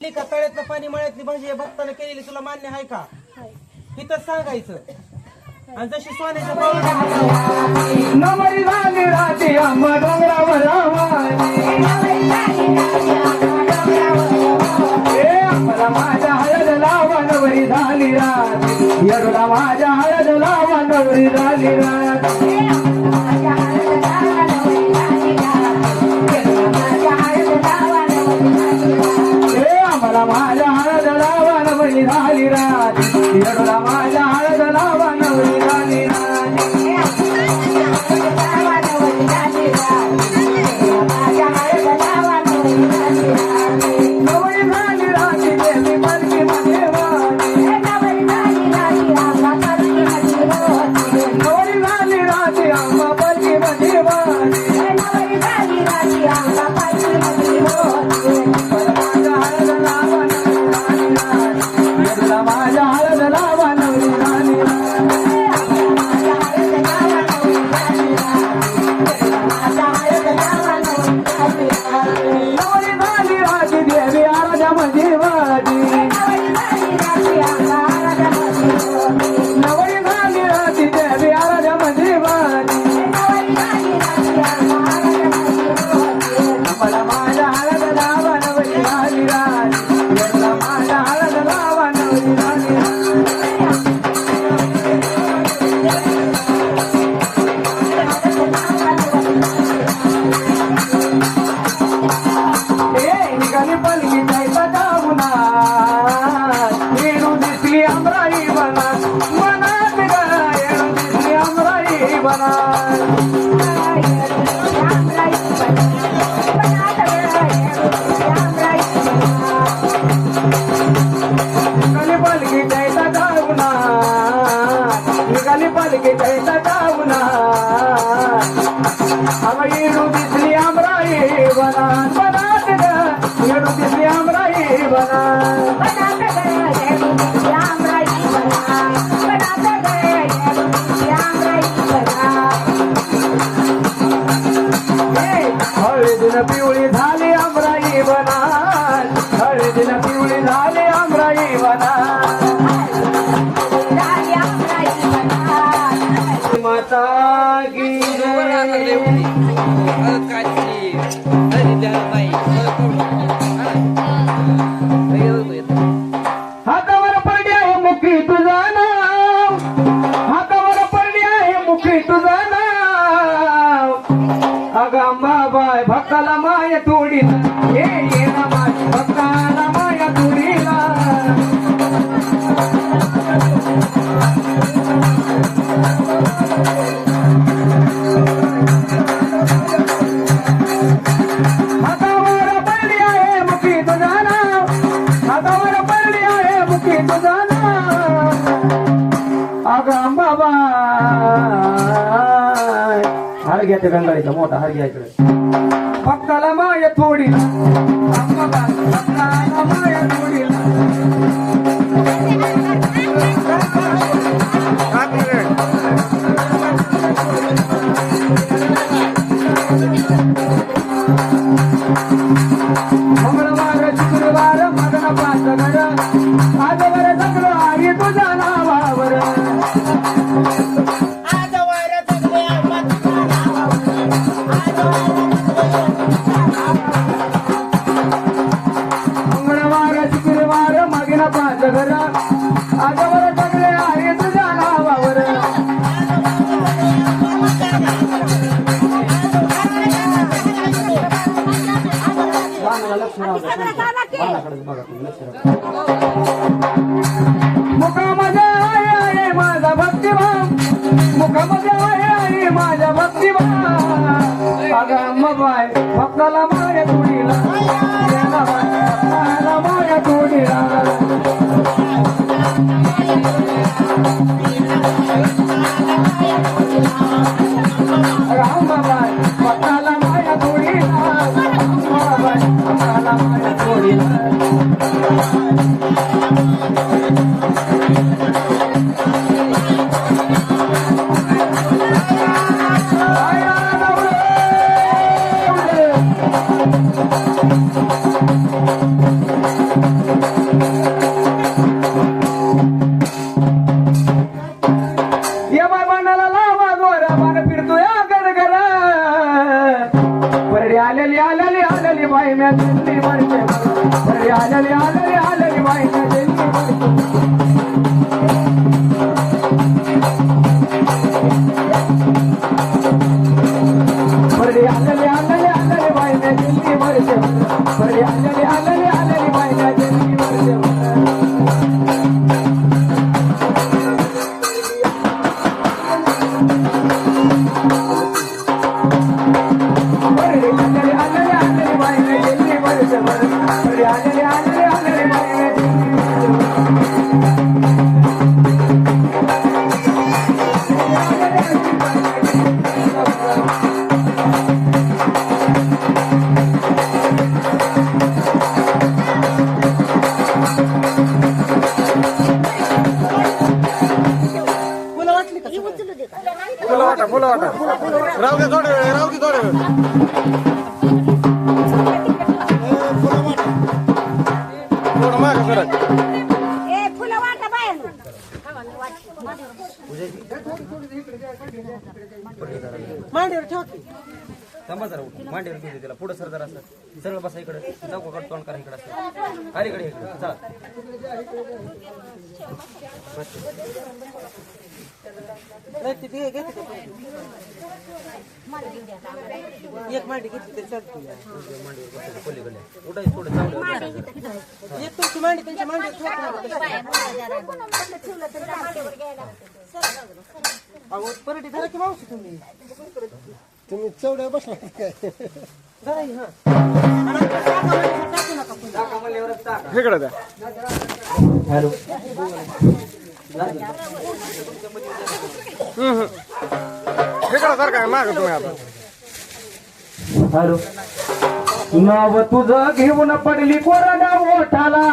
केली का तळ्यातलं पाणी मळ्यातली भाजी या भक्तानं केलेली तुला मान्य आहे का? इथं सांगायचं. आणि जशी सोन्याच्या माझ्या हळद लावा नवरी झाली रात. माझ्या हळद लावा नवरी झाली रात. पलकी जायचा जाऊना निघाली पलकी जायचा जाऊना अगं येणू दिसली अमराई बना मनात ग येणू दिसली अमराई बना पिवळी झाली मुखी तुझा नाव अगं अंबाबाय भक्ताला माय तोडीला ये ये ना माय भक्ताला माय तोडीला हातावर पडली आहे मुखी तुझा नाव हातावर पडली आहे मुखी तुझा हार घ्या गंगाळीचा मोठा हार घ्या इकडे भक्ताला माय भक्ताला मंगळवार शुक्रवार मदन पाच घर आजवर सगळं आहे नावावर Yeah, yeah, yeah. राहू दे थोडे वेळ राहू दे थोडे वेळ सर मांडीवर ठेव की. थांबा जरा पुढं सर जरा असं. सरळ बसा इकडे. नको कट तोंड करा इकडे असं. अरे इकडे इकडे. चला. एक मांडी एक तुमची मांडी मांडी परटी धरा की मावशी तुम्ही तुम्ही चौड्या बसला काय धरा हा हॅलो. काय माग तुम्ही आता. हॅलो. नाव तुझं घेऊन पडली कोरडा ओठाला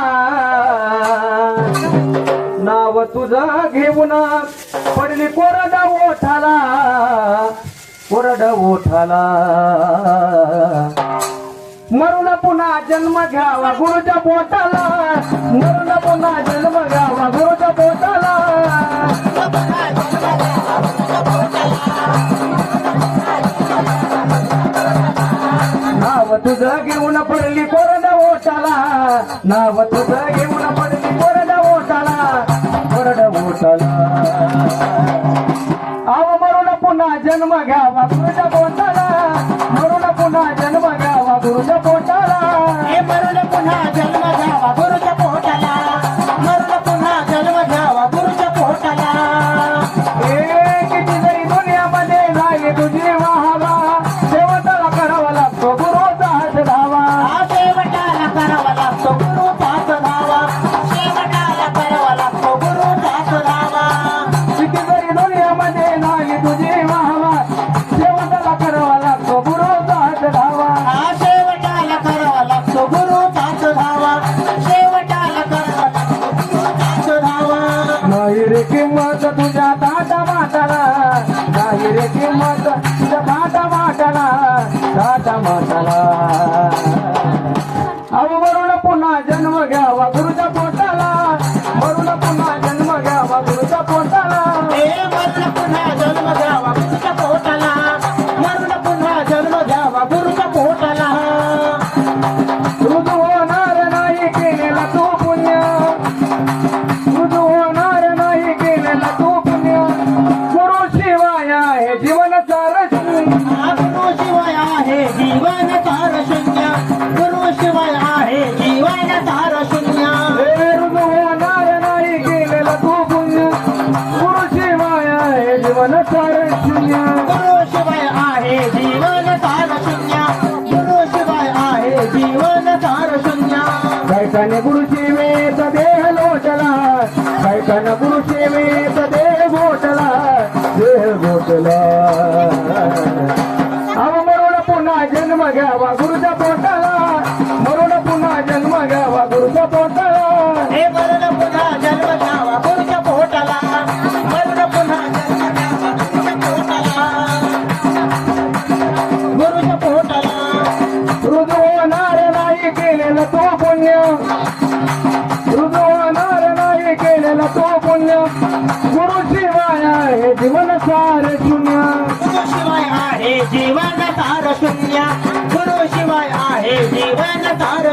नाव तुझं घेऊन पडली कोरडा मोठाला. कोरडा ओठाला मरुण पुन्हा जन्म घ्यावा गुरुच्या पोटाला. मरुण पुन्हा जन्म घ्यावा गुरुच्या पोटाला. नाव तुझ घेऊन पडली कोरड ओटाला नाव तुझ घेऊन पडली कोरड ओटाला कोरड ओटाला आव मरुण पुन्हा जन्म घ्यावा गुरुच्या पोटाला. 你们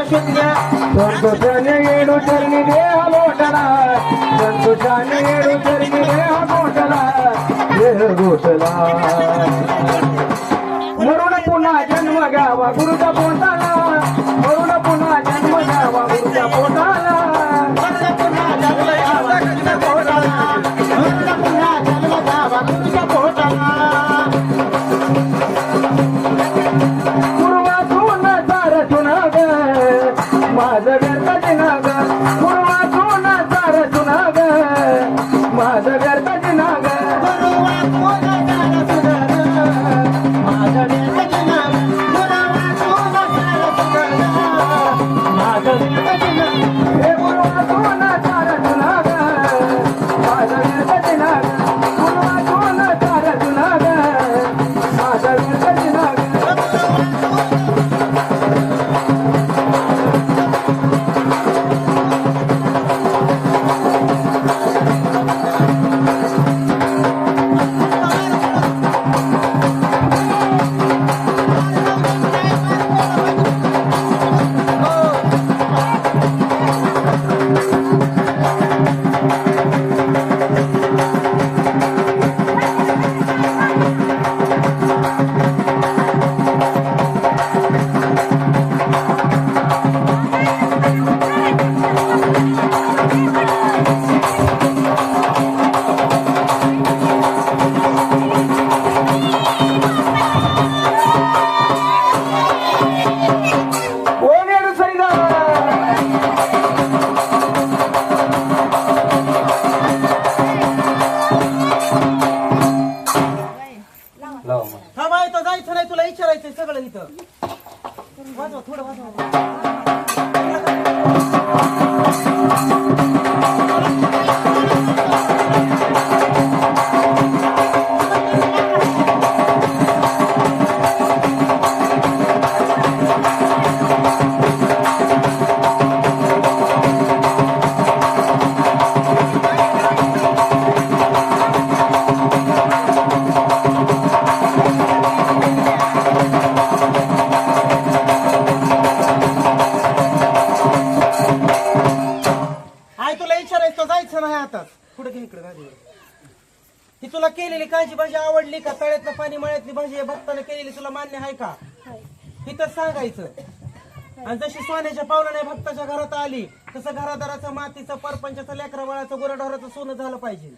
ಶೂನ್ಯ ಒಂದು ಸೊನ್ನೆ काळजी भाजी आवडली का? तळ्यातलं पाणी मळ्यातली भाजी भक्ताने केलेली तुला मान्य आहे का? इथं सांगायचं. आणि जशी सोन्याच्या पावलाने भक्ताच्या घरात आली तसं घरादाराचं मातीचं परपंचाचं लेकरा बाळाचं गुराढोराचं सोनं झालं पाहिजे.